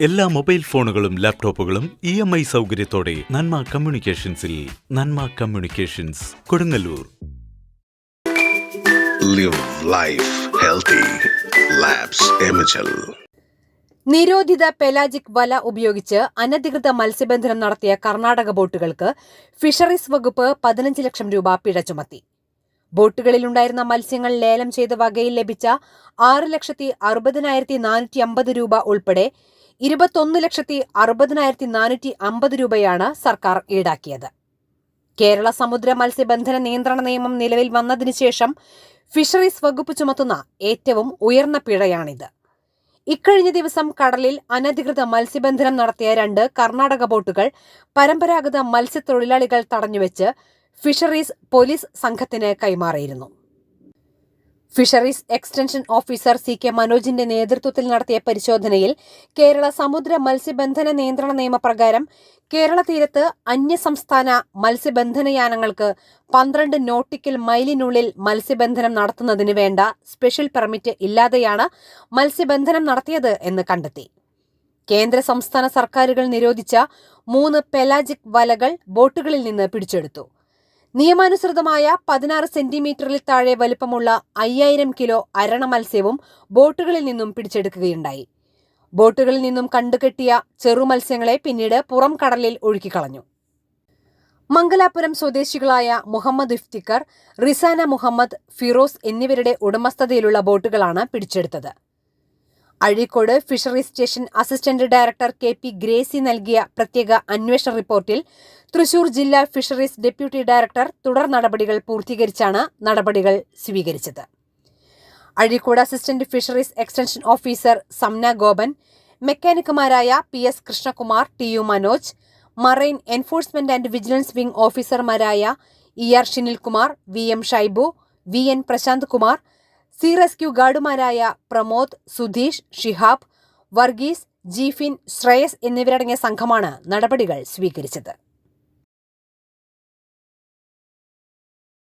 എല്ലാ മൊബൈൽ ഫോണുകളും ലാപ്ടോപ്പുകളും ഇ എം ഐ സൗകര്യത്തോടെ Nanma കമ്മ്യൂണിക്കേഷൻസിൽ Nanma communications Kodungallur. Live life healthy. നിരോധിത പെലാജിക് വല ഉപയോഗിച്ച് അനധികൃത മത്സ്യബന്ധനം നടത്തിയ കർണാടക ബോട്ടുകൾക്ക് ഫിഷറീസ് വകുപ്പ് പതിനഞ്ച് ലക്ഷം രൂപ പിഴ ചുമത്തി. ബോട്ടുകളിലുണ്ടായിരുന്ന മത്സ്യങ്ങൾ ലേലം ചെയ്ത വകയിൽ ലഭിച്ച ആറ് ലക്ഷത്തി അറുപതിനായിരത്തി നാനൂറ്റി അമ്പത് രൂപ ഉൾപ്പെടെ ഇരുപത്തൊന്ന് ലക്ഷത്തി അറുപതിനായിരത്തി നാനൂറ്റി അമ്പത് രൂപയാണ് സർക്കാർ ഈടാക്കിയത്. കേരള സമുദ്ര മത്സ്യബന്ധന നിയന്ത്രണ നിയമം നിലവിൽ വന്നതിനു ശേഷം ഫിഷറീസ് വകുപ്പ് ചുമത്തുന്ന ഏറ്റവും ഉയർന്ന പിഴയാണിത്. ഇക്കഴിഞ്ഞ ദിവസം കടലിൽ അനധികൃത മത്സ്യബന്ധനം നടത്തിയ രണ്ട് കർണാടക ബോട്ടുകൾ പരമ്പരാഗത മത്സ്യത്തൊഴിലാളികൾ തടഞ്ഞുവെച്ച് ഫിഷറീസ് പോലീസ് സംഘത്തിന് കൈമാറിയിരുന്നു. Fisheries extension officer C K മനോജിന്റെ നേതൃത്വത്തിൽ നടത്തിയ പരിശോധനയിൽ കേരള സമുദ്ര മത്സ്യബന്ധന നിയന്ത്രണ നിയമപ്രകാരം കേരള തീരത്ത് അന്യസംസ്ഥാന മത്സ്യബന്ധനയാനങ്ങൾക്ക് പന്ത്രണ്ട് നോട്ടിക്കൽ മൈലിനുള്ളിൽ മത്സ്യബന്ധനം നടത്തുന്നതിന് വേണ്ട സ്പെഷ്യൽ പെർമിറ്റ് ഇല്ലാതെയാണ് മത്സ്യബന്ധനം നടത്തിയത് എന്ന് കണ്ടെത്തി. കേന്ദ്ര സംസ്ഥാന സർക്കാരുകൾ നിരോധിച്ച മൂന്ന് പെലാജിക് വലകൾ ബോട്ടുകളിൽ നിന്ന് പിടിച്ചെടുത്തു. നിയമാനുസൃതമായ പതിനാറ് സെന്റിമീറ്ററിൽ താഴെ വലിപ്പമുള്ള അയ്യായിരം കിലോ അരണ മത്സ്യവും ബോട്ടുകളിൽ നിന്നും പിടിച്ചെടുക്കുകയുണ്ടായി. ബോട്ടുകളിൽ നിന്നും കണ്ടുകെട്ടിയ ചെറു മത്സ്യങ്ങളെ പിന്നീട് പുറം കടലിൽ ഒഴുക്കിക്കളഞ്ഞു. മംഗലാപുരം സ്വദേശികളായ മുഹമ്മദ് ഇഫ്തിക്കർ റിസാന മുഹമ്മദ് ഫിറോസ് എന്നിവരുടെ ഉടമസ്ഥതയിലുള്ള ബോട്ടുകളാണ് പിടിച്ചെടുത്തത്. Azhikode fisheries station assistant director K P Gracy നൽകിയ പ്രത്യേക അന്വേഷണ റിപ്പോർട്ടിൽ തൃശൂർ ജില്ലാ ഫിഷറീസ് ഡെപ്യൂട്ടി ഡയറക്ടർ തുടർ നടപടികൾ പൂർത്തീകരിച്ചാണ് നടപടികൾ സ്വീകരിച്ചത്. Azhikode assistant fisheries extension officer Samna Gopan മെക്കാനിക്കുമാരായ P S Krishnakumar T U Manoj marine enforcement and vigilance wing ഓഫീസർമാരായ E R Shinilkumar V M Shaibu V N Prashanth Kumar C rescue ഗാർഡുമാരായ Pramod Sudheesh Shihab Varghese Jeefin Shreyas എന്നിവരടങ്ങിയ സംഘമാണ് നടപടികൾ സ്വീകരിച്ചത്.